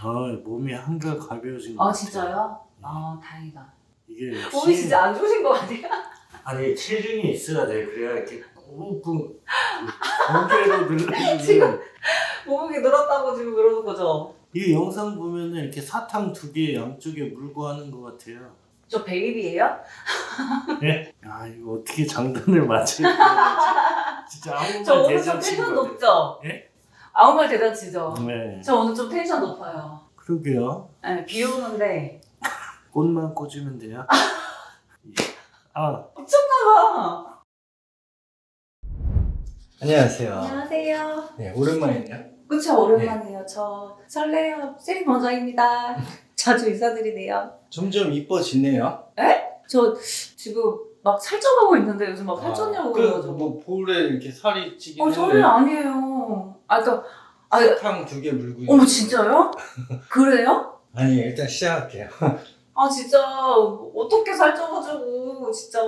아 몸이 한결 가벼워진 것 아 같아요. 진짜요? 아 다행이다. 이게 몸이 진짜 안 좋으신 거 아니에요? 아니 체중이 있어야 돼. 그래야 이렇게 꾹꾹 늘리는 지금 몸무게 늘었다고 지금 그러는 거죠? 이 영상 보면은 이렇게 사탕 두 개 양쪽에 물고 하는 것 같아요. 저 베이비예요? 예? 아 이거 어떻게 장단을 되는지 진짜 아무 저말 오늘 좀 대잔치인 텐션 것 같아요. 높죠? 예? 아무 말 대잔치죠? 네. 저 오늘 좀 텐션 높아요. 그러게요. 네, 비 오는데 꽃만 꽂으면 돼요. 아 미쳤나봐. 안녕하세요. 안녕하세요. 네, 오랜만이네요. 그쵸 오랜만이에요. 저 설레요. 세리 원장입니다. 자주 인사드리네요. 점점 이뻐지네요. 저 지금 막 살쪄가고 있는데 요즘 막 살쪘냐고 그, 그래가지고. 뭐, 볼에 이렇게 살이 찌긴 어 저는 아니에요. 아 그니까 아 사탕 두 개 물고 어머. 진짜요? 그래요? 아니, 일단 시작할게요. 아 진짜 어떻게 살쪄가지고 진짜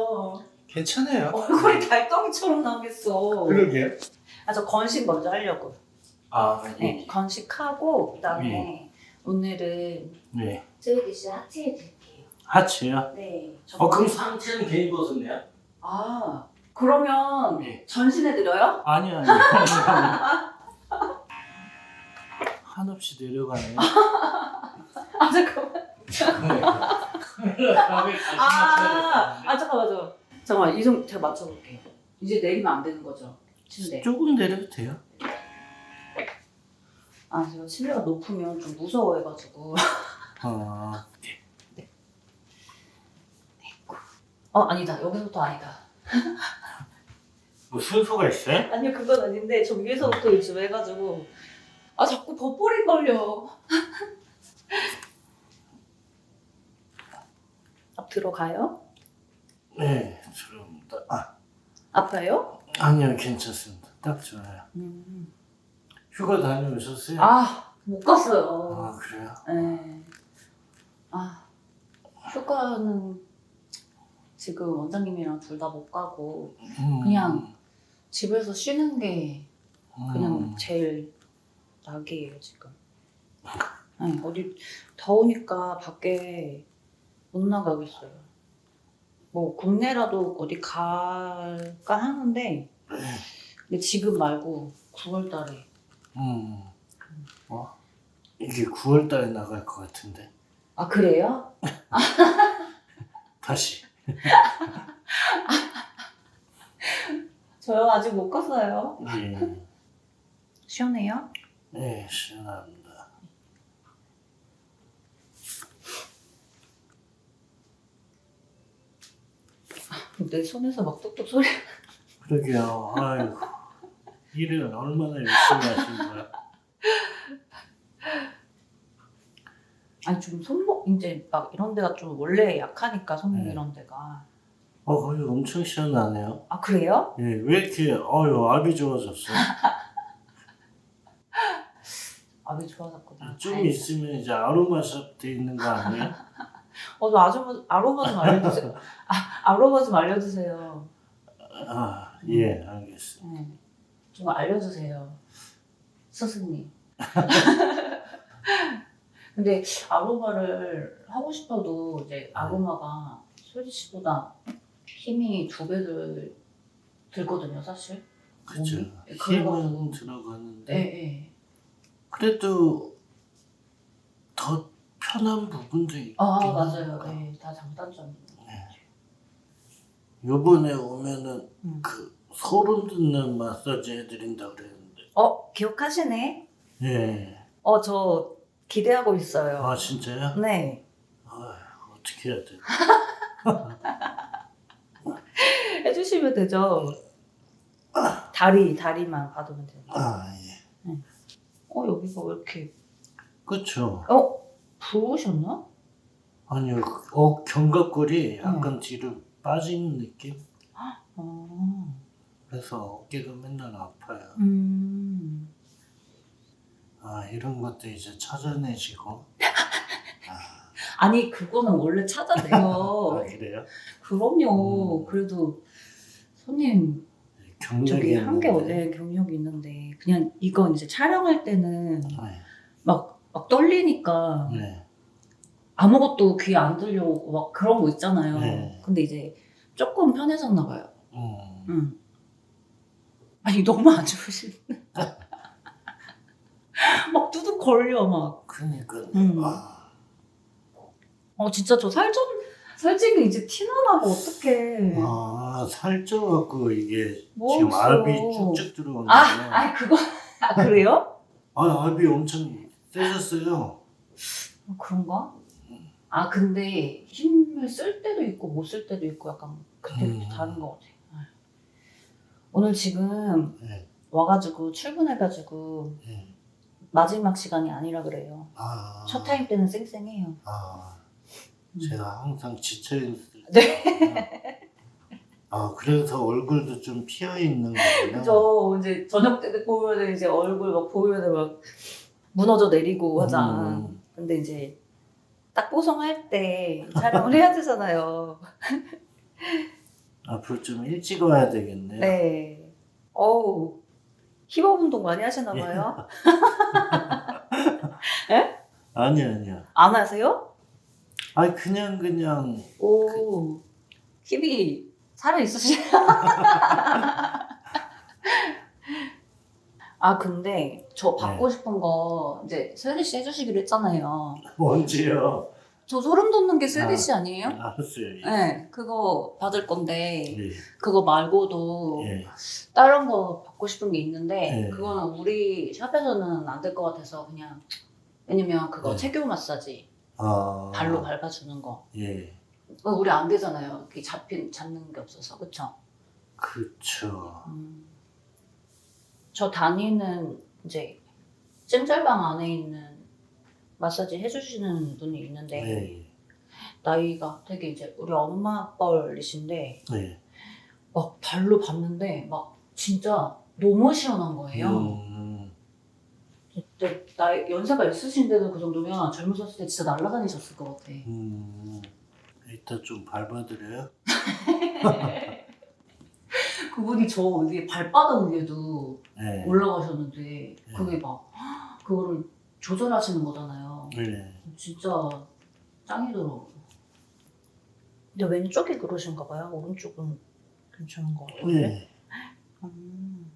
괜찮아요. 얼굴이 달덩이처럼 나겠어. 그러게요. 아 저 건식 먼저 하려고. 아, 네, 건식하고 그 다음에 네. 오늘은 네. 쓰레기 씨 하트해 드릴게요. 하체요? 네. 어 그럼 상체는 괜히 벗었네요? 아 그러면 네. 전신해 드려요? 아니요 아니요. 한없이 내려가네. 아 잠깐만. 아, 아 잠깐만 저 잠깐만 이좀 제가 맞춰볼게요. 이제 내리면 안 되는 거죠? 침대. 조금 내려도 돼요. 아 제가 침대가 높으면 좀 무서워해가지고. 아 어 아니다 여기서부터 아니다. 뭐 순서가 있어요? 아니요 그건 아닌데 저 위에서부터 요즘 해가지고 아 자꾸 버퍼링 걸려. 앞 들어가요? 네, 들어옵니다. 아 아파요? 아니요 괜찮습니다. 딱 좋아요. 음. 휴가 다녀오셨어요? 아못 갔어요. 아, 그래요? 네. 아 휴가는 지금 원장님이랑 둘 다 못 가고 음, 그냥 집에서 쉬는 게 그냥 음, 제일 낙이에요 지금. 네, 어디 더우니까 밖에 못 나가겠어요. 뭐 국내라도 어디 갈까 하는데 근데 지금 말고 9월 달에 음. 어? 이게 9월 달에 나갈 것 같은데 아 그래요? 다시. 저요 아직 못 갔어요. 예, 시원해요? 네, 시원합니다. 내 손에서 막 뚝뚝 소리. 그러게요. 아이고 일을 얼마나 열심히 하신 거야. 아니 좀 손목 이제 막 이런 데가 좀 원래 약하니까 손목 네. 이런 데가. 어, 거기 엄청 시원하네요. 아 그래요? 예, 왜 이렇게 어유 압이 좋아졌어 요? 아왜 좋아졌구나. 좀 다행이다. 있으면 이제 아로마샵 돼 있는 거 아니에요? 어, 저 아줌마 아로마 좀 알려주세요. 아, 아로마 좀 알려주세요. 아, 예, 알겠습니다. 네. 좀 알려주세요. 스승님. 근데 아로마를 하고 싶어도 이제 아로마가 소리 씨보다 힘이 두 배를 들거든요, 사실. 그죠. 몸이? 그래가지고. 힘은 들어가는데 네, 네. 그래도 더 편한 부분도 있긴 아, 맞아요. 하니까. 네, 다 장단점이에요. 요번에 오면은 음. 그 소름 돋는 마사지 해드린다 그랬는데 어, 기억하시네? 예. 어, 저 기대하고 있어요. 아 진짜요? 네. 아, 어떻게 해야 돼? 해주시면 되죠. 다리, 다리만 받으면 돼요. 아 예. 어, 여기가 왜 이렇게. 그렇죠. 어? 부으셨나? 아니요, 어 견갑골이 약간 뒤로 빠진 느낌. 어. 그래서 어깨가 맨날 아파요. 음. 아 이런 것도 이제 찾아내시고. 아니, 그거는 원래 아 찾아내요. 그래요? 그럼요. 음. 그래도 손님 저기 한개 있는데. 원래 경력이 있는데 그냥 이건 이제 촬영할 때는 네. 막막 떨리니까 네. 아무것도 귀에 안 들려오고 막 그런 거 있잖아요. 네. 근데 이제 조금 편해졌나 봐요. 음. 응. 아니 너무 안 좋으신데. 막 두둑 걸려 막. 그러니까 음. 아, 어 진짜 저 살 좀 살찐 게 이제 티나 나고 어떡해. 아 살쪄갖고 이게 뭐 지금 없어. 압이 쭉쭉 들어오는데 아, 아 그거 아 그래요? 아 압이 엄청 세졌어요. 어, 그런가? 아 근데 힘을 쓸 때도 있고 못 쓸 때도 있고 약간 그때 음. 다른 것 같아. 아. 오늘 지금 네. 와가지고 출근해가지고 네. 마지막 시간이 아니라 그래요. 아, 첫 타임 때는 쌩쌩해요. 아, 음. 제가 항상 지쳐 있을 네. 아 그래서 얼굴도 좀 피어 있는 거구나. 저 이제 저녁 때 보면은 이제 얼굴 막 보면은 막 무너져 내리고 하잖아. 음. 근데 이제 딱 뽀송할 때 촬영을 해야 되잖아요. 앞으로 좀 일찍 와야 되겠네요. 네. 어우 힙업 운동 많이 하시나 봐요. 아니 아니야. 안 하세요? 아니 그냥 그냥 오 힙이 살아 있으시나? 아 근데 저 받고 네. 싶은 거 이제 세리 씨 해주시기로 했잖아요. 뭔지요. 저 소름 돋는 게 세리 씨 아니에요? 알았어요. 예. 네, 그거 받을 건데 예. 그거 말고도 예. 다른 거 받고 싶은 게 있는데 네. 그거는 우리 샵에서는 안 될 것 같아서 그냥 왜냐면 그거 네. 체교 마사지 아. 발로 밟아주는 거 예. 그거 우리 안 되잖아요. 이렇게 잡힌 잡는 게 없어서 그쵸? 그쵸. 음. 저 다니는 이제 찜질방 안에 있는 마사지 해주시는 분이 있는데 예. 나이가 되게 이제 우리 엄마 뻘이신데 예. 막 발로 봤는데 막 진짜 너무 시원한 거예요. 음. 근데 나이 연세가 있으신데도 그 정도면 젊으셨을 때 진짜 날아다니셨을 것 같아. 음. 이따 좀 밟아드려요? 그분이 저 위에 발바닥 위에도 예. 올라가셨는데 그게 막 그거를 조절하시는 거잖아요. 예. 진짜 짱이더라고. 근데 왼쪽이 그러신가 봐요. 오른쪽은 괜찮은 것 같은데. 예. 음.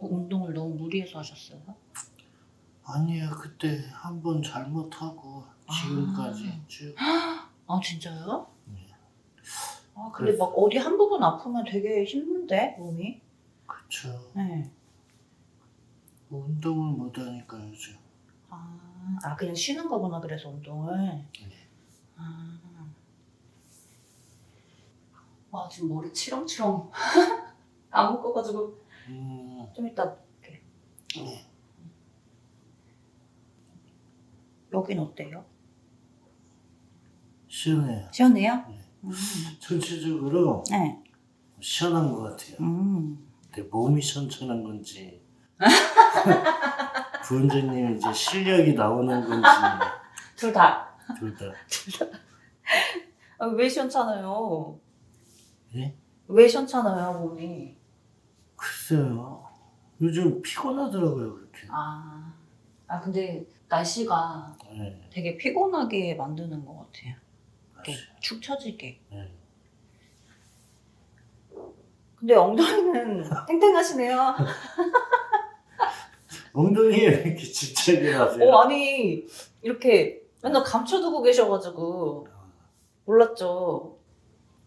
운동을 너무 무리해서 하셨어요? 아니야 그때 한 번 잘못하고 지금까지 아. 쭉. 아 진짜요? 네. 아 근데 그래서- 막 어디 한 부분 아프면 되게 힘든데 몸이? 그쵸. 네. 운동을 못 하니까 요즘. 아, 아 그냥 쉬는 거구나 그래서 운동을. 네. 아. 와 지금 머리 치렁치렁 안 묶어가지고 음. 좀 이따 볼게. 네. 여긴 어때요? 시원해요. 시원해요? 네. 음. 전체적으로 네. 시원한 것 같아요. 음. 근데 몸이 시원한 건지 부원장님 이제 실력이 나오는 건지 둘 다. 둘 다. 아, 왜 시원찮아요? 예? 왜 시원찮아요 몸이? 글쎄요. 요즘 피곤하더라고요 그렇게. 아, 아 근데 날씨가 네. 되게 피곤하게 만드는 것 같아요. 이렇게. 축 처지게. 네. 근데 엉덩이는 탱탱하시네요. 엉덩이에 왜 이렇게 집착을 하세요? 어 아니 이렇게 맨날 감춰두고 계셔가지고 몰랐죠.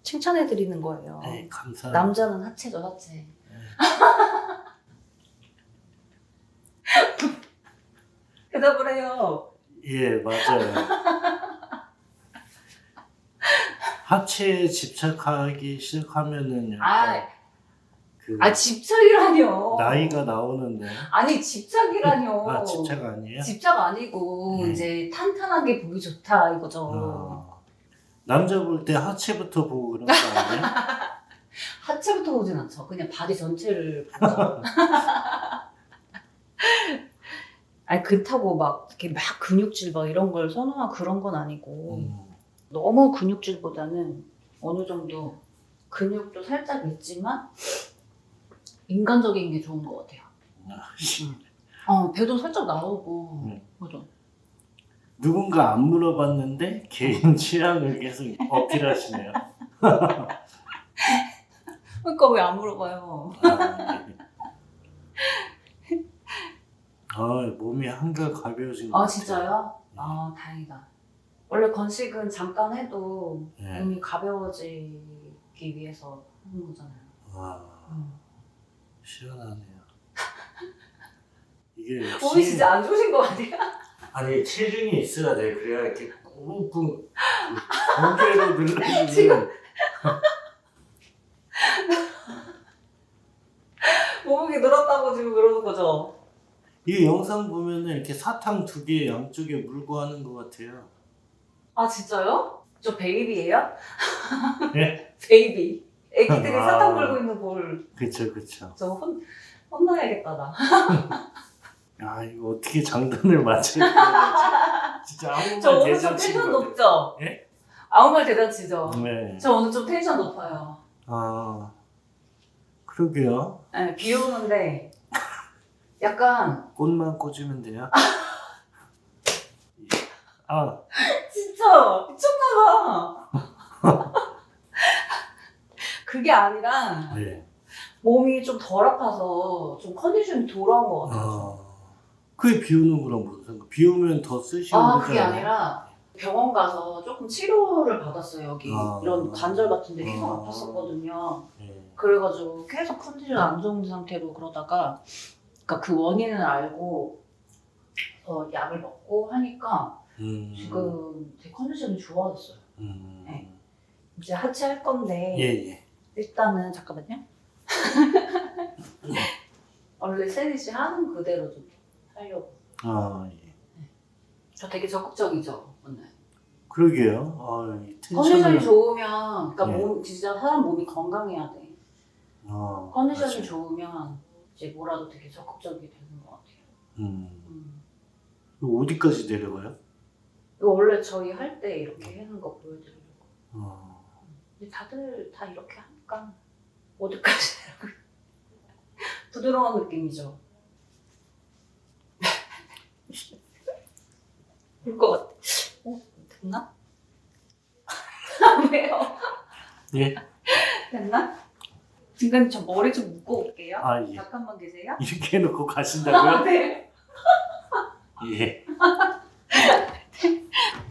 칭찬해 드리는 거예요. 네, 감사합니다. 남자는 하체죠 하체. 대답을 해요. 예, 맞아요. 하체에 집착하기 시작하면은 아, 그 아 집착이라뇨. 나이가 나오는데 아니 집착이라뇨. 아 집착 아니에요? 집착 아니고 네. 이제 탄탄하게 보기 좋다 이거죠. 어. 남자 볼 때 하체부터 보고 그런 거 아니에요? 하체부터 보진 않죠. 그냥 바디 전체를 보죠. 아니 그렇다고 막 이렇게 막 근육질 막 이런 걸 선호한 그런 건 아니고 음. 너무 근육질보다는 어느 정도 근육도 살짝 있지만 인간적인 게 좋은 것 같아요. 아, 씨. 어 배도 살짝 나오고 음. 맞아. 누군가 안 물어봤는데 개인 취향을 계속 어필하시네요. 그러니까 왜 안 물어봐요? 아, 예. 아, 몸이 한결 가벼워진 것 아 같아요. 진짜요? 아 다행이다. 원래 건식은 잠깐 해도 네. 몸이 가벼워지기 위해서 하는 거잖아요. 와, 음. 시원하네요. 이게 몸이 역시 진짜 안 좋으신 거 아니야? 아니 체중이 있어야 돼. 그래야 이렇게 꾹꾹 고개로 눌러주면 지금- 몸무게 늘었다고 지금 그러는 거죠? 이 영상 보면은 이렇게 사탕 두 개 양쪽에 물고 하는 것 같아요. 아 진짜요? 저 베이비예요? 네? 베이비. 애기들이 아. 사탕 물고 있는 볼. 그쵸, 그쵸. 저 혼, 혼나야겠다 나. 아, 이거 어떻게 장단을 맞춰야 되지? 진짜 아무 저 말 오늘 좀 대잔치인 텐션. 높죠? 예? 아무 말 대잔치죠? 네. 저 오늘 좀 텐션 높아요. 아, 그러게요. 네, 비 오는데 약간 꽃만 꽂으면 돼요. 아, 진짜 미쳤나봐. 그게 아니라 네. 몸이 좀 덜 아파서 좀 컨디션이 돌아온 것 같아요. 아, 그게 비 오는 거랑 무슨 상관? 비 오면 더 쓰시면 아 되잖아요. 그게 아니라 병원 가서 조금 치료를 받았어요 여기 아. 이런 관절 같은 데 계속 아. 아팠었거든요 네. 그래가지고 계속 컨디션 안 좋은 상태로 그러다가 그러니까 그 원인을 알고 어, 약을 먹고 하니까 음, 지금 제 컨디션이 좋아졌어요 음, 네. 이제 하체 할 건데 예, 예. 일단은 잠깐만요 원래 세리 씨 하는 그대로 좀 하려고 아, 예. 저 되게 적극적이죠 오늘 그러게요. 아, 이 컨디션이 텐션을. 좋으면 그러니까 예. 몸 진짜 사람 몸이 건강해야 돼 아, 컨디션이 맞아요. 좋으면 이제 뭐라도 되게 적극적이 되는 것 같아요. 음. 음. 어디까지 내려가요? 이거 원래 저희 할 때 이렇게 하는 거 보여드리려고. 아, 근데 다들 다 이렇게 하니까 어디까지 부드러운 느낌이죠. 될것 같아. 어? 됐나? 왜요? 예? 됐나? 중간에 저 머리 좀 묶고 올게요. 아, 예. 잠깐만 계세요. 이렇게 해놓고 가신다고요? 네. 예.